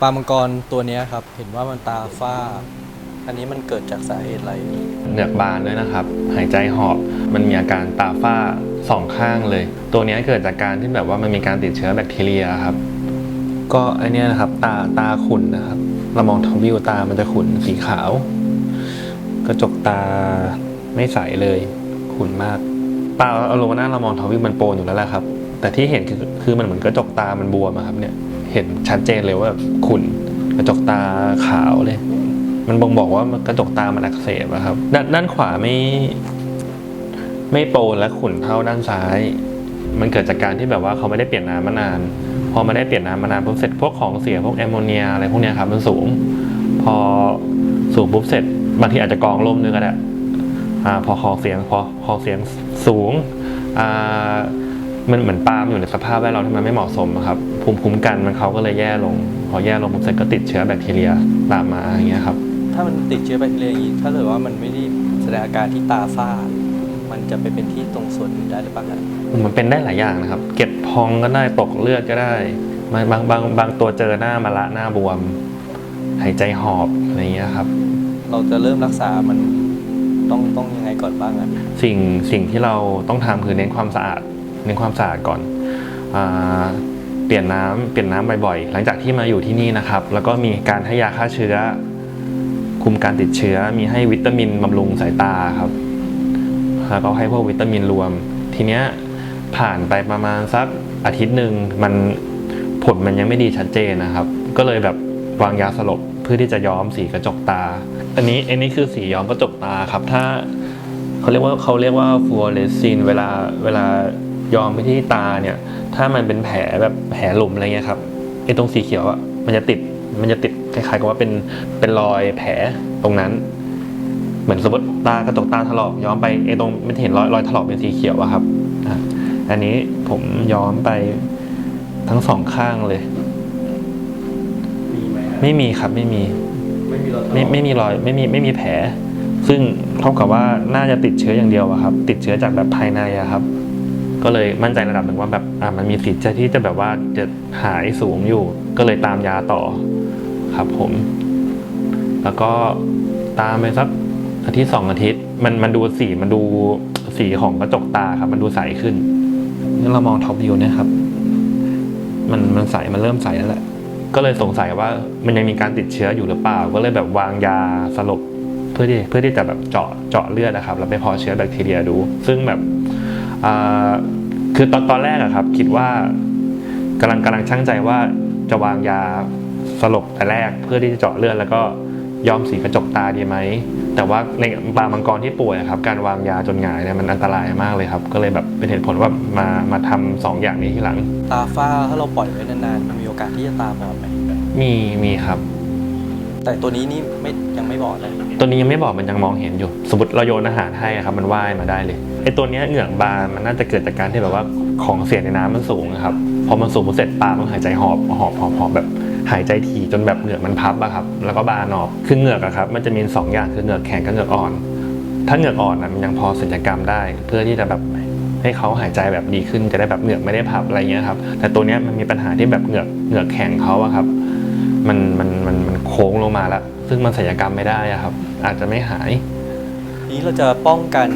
ปลามังกรตัวเนี้ยครับ เห็นว่ามันตาฝ้า อันนี้มันเกิดจากสาเหตุอะไร เหนือกบานด้วยนะครับ หายใจหอบ มันมีอาการตาฝ้าสองข้างเลย ตัวเนี้ยเกิดจากการที่แบบว่ามันมีการติดเชื้อแบคทีเรียครับ ก็ไอเนี้ยนะครับ ตาตาขุ่นนะครับ เรามองทวิวตามันจะขุ่นสีขาว กระจกตาไม่ใสเลย ขุ่นมาก ตาเอาลงมาหน้าเรามองทวิวมันโปนอยู่แล้วแหละครับ แต่ที่เห็นคือคือมันเหมือนกระจกตามันบวมอะครับเนี่ย เห็นชัดเจนเลยว่าขุ่นกระจกตาขาวเลย มันบ่งบอกว่ากระจกตามันอักเสบอะครับ ด้านด้านขวาไม่ ไม่โปนและขุ่นเท่าด้านซ้าย มันเกิดจากการที่แบบว่าเขาไม่ได้เปลี่ยนน้ำมานาน พอไม่ได้เปลี่ยนน้ำมานานปุ๊บเสร็จพวกของเสียพวกแอมโมเนียอะไรพวกเนี้ยครับมันสูง พอสูงปุ๊บเสร็จบางทีอาจจะกองล่มด้วยก็ได้พอของเสียงพอพองเสียงสูงอ่า มันเหมือนปาล์มอยู่ในสภาพแวดล้อมที่มันไม่เหมาะสมอะครับภูมิคุ้มกันมันเขาก็เลยแย่ลง พอแย่ลงปุ๊บเสร็จก็ติดเชื้อแบคทีเรียตามมาอย่างเงี้ยครับถ้ามันติดเชื้อแบคทีเรียอย่างนี้ถ้าเกิดว่ามันไม่ได้แสดงอาการที่ตาฝ้า มันจะไปเป็นที่ตรงส่วนอื่นได้หรือเปล่าครับมันเป็นได้หลายอย่างนะครับ เก็บพองก็ได้ตกเลือดก็ได้บางบางบางบางตัวเจอหน้ามาละหน้าบวม หายใจหอบอะไรเงี้ยครับ เราจะเริ่มรักษามันต้องต้องยังไงก่อนบ้างอะสิ่งสิ่งที่เราต้องทำคือเน้นความสะอาด เน้นความสะอาดก่อนอเปลี่ยนน้ำเปลี่ยนน้ำบ่อยๆ หลังจากที่มาอยู่ที่นี่นะครับ แล้วก็มีการให้ยาฆ่าเชื้อ คุมการติดเชื้อ มีให้วิตามินบำรุงสายตาครับ แล้วก็ให้พวกวิตามินรวม ทีเนี้ยผ่านไปประมาณสักอาทิตย์หนึ่งมันผลมันยังไม่ดีชัดเจนนะครับ ก็เลยแบบวางยาสลบเพื่อที่จะย้อมสีกระจกตา อันนี้อันนี้คือสีย้อมกระจกตาครับ ถ้าเขาเรียกว่าเขาเรียกว่าฟลูออเรสซินเวลาเวลา ย้อมไปที่ตาเนี่ย ถ้ามันเป็นแผลแบบแผลหลุมอะไรเงี้ยครับไอ้ตรงสีเขียวอะมันจะติดมันจะติดคล้ายๆกับว่าเป็นเป็นรอยแผลตรงนั้น เหมือนสมมติตากระจกตาถลอกย้อมไปไอ้ตรงไม่เห็นรอยรอยถลอกเป็นสีเขียวอะครับอะอันนี้ผมย้อมไปทั้งสองข้างเลยมีไหมไม่มีครับไม่มีไม่มีรอยไม่ไม่มีรอยไม่มีไม่มีแผล ซึ่งเท่ากับว่าน่าจะติดเชื้ออย่างเดียวอะครับ ติดเชื้อจากแบบภายในอะครับ ก็เลยมั่นใจระดับหนึ่งว่าแบบอะมันมีสิทธิ์ที่จะแบบว่าจะหายสูงอยู่ ก็เลยตามยาต่อครับผม แล้วก็ตามไปสักอาทิตย์สองอาทิตย์ มันมันดูสีมันดูสีของกระจกตาครับ มันดูใสขึ้นนี่เรามองท็อปวิวเนี่ยครับ มันมันใสมันเริ่มใสแล้วแหละ ก็เลยสงสัยว่ามันยังมีการติดเชื้ออยู่หรือเปล่า ก็เลยแบบวางยาสลบเพื่อที่เพื่อที่จะแบบเจาะเจาะเลือดนะครับ แล้วไปเพาะเชื้อแบคทีเรียดู ซึ่งแบบอ่า คือตอนตอนแรกอะครับ คิดว่ากำลังกำลังช่างใจว่าจะวางยาสลบแต่แรกเพื่อที่จะเจาะเลือดแล้วก็ย้อมสีกระจกตาดีไหม แต่ว่าในปลามังกรที่ป่วยอะครับ การวางยาจนหงายเนี่ยมันอันตรายมากเลยครับ ก็เลยแบบเป็นเหตุผลว่ามามาทำสองอย่างนี้ทีหลัง ตาฝ้าถ้าเราปล่อยไว้นานๆมันมีโอกาสที่จะตามมาไหมมีมีครับ แต่ตัวนี้นี่ไม่ยังไม่บอกเลยตัวนี้ยังไม่บอกมันยังมองเห็นอยู่ สมมติเราโยนอาหารให้อะครับมันว่ายมาได้เลยไอตัวเนี้ยเหงือกบานมันน่าจะเกิดจากการที่แบบว่าของเสียในน้ำมันสูงอะครับพอมันสูงเสร็จปลามันหายใจหอบหอบหอบหอบแบบหายใจถี่จนแบบเหงือกมันพับอะครับแล้วก็บานออกคือเหงือกอะครับมันจะมีสองอย่างคือเหงือกแข็งกับเหงือกอ่อน ถ้าเหงือกอ่อนอะมันยังพอศัลยกรรมได้ เพื่อที่จะแบบให้เขาหายใจแบบดีขึ้นจะได้แบบเหงือกไม่ได้พับอะไรเงี้ยครับแต่ตัวเนี้ยมันมีปัญหาที่แบบเหงือกเหงือกแข็งเขาอะครับ มันมันมันมันโค้งลงมาแล้ว ซึ่งมันศัลยกรรมไม่ได้อะครับ อาจจะไม่หายนี้เราจะป้องกัน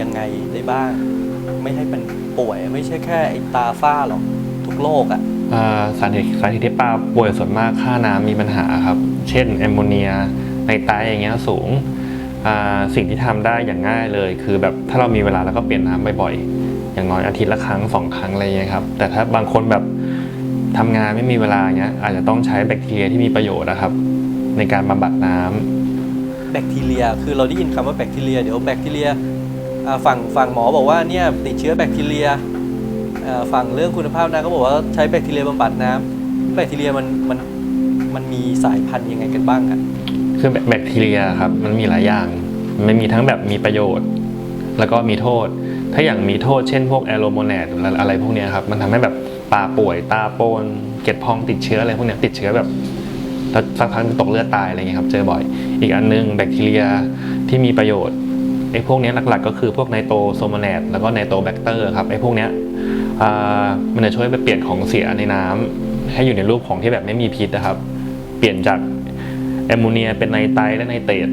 ยังไงได้บ้าง ไม่ให้มันป่วยไม่ใช่แค่ไอ้ตาฝ้าหรอกทุกโรคอะอ่าสาเหตุสาเหตุที่ปลาป่วยส่วนมากค่าน้ำมีปัญหาครับ เช่นแอมโมเนียในไตอย่างเงี้ยสูงอ่าสิ่งที่ทำได้อย่างง่ายเลย คือแบบถ้าเรามีเวลาแล้วก็เปลี่ยนน้ำบ่อยๆอย่างน้อยอาทิตย์ละครั้งสองครั้งอะไรเงี้ยครับแต่ถ้าบางคนแบบ ทำงานไม่มีเวลาเงี้ยอาจจะต้องใช้แบคทีเรียที่มีประโยชน์นะครับ ในการบำบัดน้ำแบคทีเรีย คือเราได้ยินคำว่าแบคทีเรีย เดี๋ยวแบคทีเรียอ่าฝั่งฝั่งหมอบอกว่าเนี่ยติดเชื้อแบคทีเรียอ่าฝั่งเรื่องคุณภาพน้ำก็บอกว่าใช้แบคทีเรียบำบัดน้ำแบคทีเรียมันมันมันมีสายพันธุ์ยังไงกันบ้างอะคือแบคทีเรียครับมันมีหลายอย่างมันมีทั้งแบบมีประโยชน์ แล้วก็มีโทษ ถ้าอย่างมีโทษเช่นพวกแอโรโมแนดหรืออะไรพวกเนี้ยครับมันทำให้แบบ ปาป่วยตาโปนเกล็ดพองติดเชื้ออะไรพวกเนี้ยติดเชื้อแบบแล้วสักพักตกเลือดตายอะไรเงี้ยครับเจอบ่อย อีกอันนึงแบคทีเรียที่มีประโยชน์ไอ้พวกเนี้ยหลักๆ ก็คือพวกไนโตรโซโมแนดแล้วก็ไนโตรแบคเตอร์ครับไอ้พวกเนี้ยมันจะช่วยไปเปลี่ยนของเสียในน้ำให้อยู่ในรูปของที่แบบไม่มีพิษนะครับ เปลี่ยนจากแอมโมเนียเป็นไนไตรและไนเตรต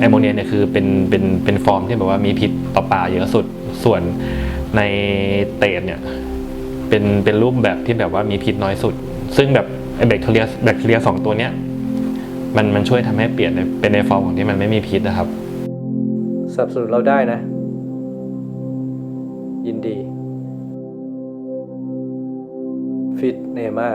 แอมโมเนียเนี่ยคือเป็นเป็นเป็นฟอร์มที่แบบว่ามีพิษต่อปลาเยอะสุดส่วนในเตรตเนี่ย เป็นเป็นรูปแบบที่แบบว่ามีพิษน้อยสุด ซึ่งแบบแบคทีเรียแบคทีเรียสองตัวเนี้ยมันมันช่วยทำให้เปลี่ยนเป็นในฟอร์มของที่มันไม่มีพิษนะครับสนับสนุนเราได้นะ ยินดี ฟิตเนม่า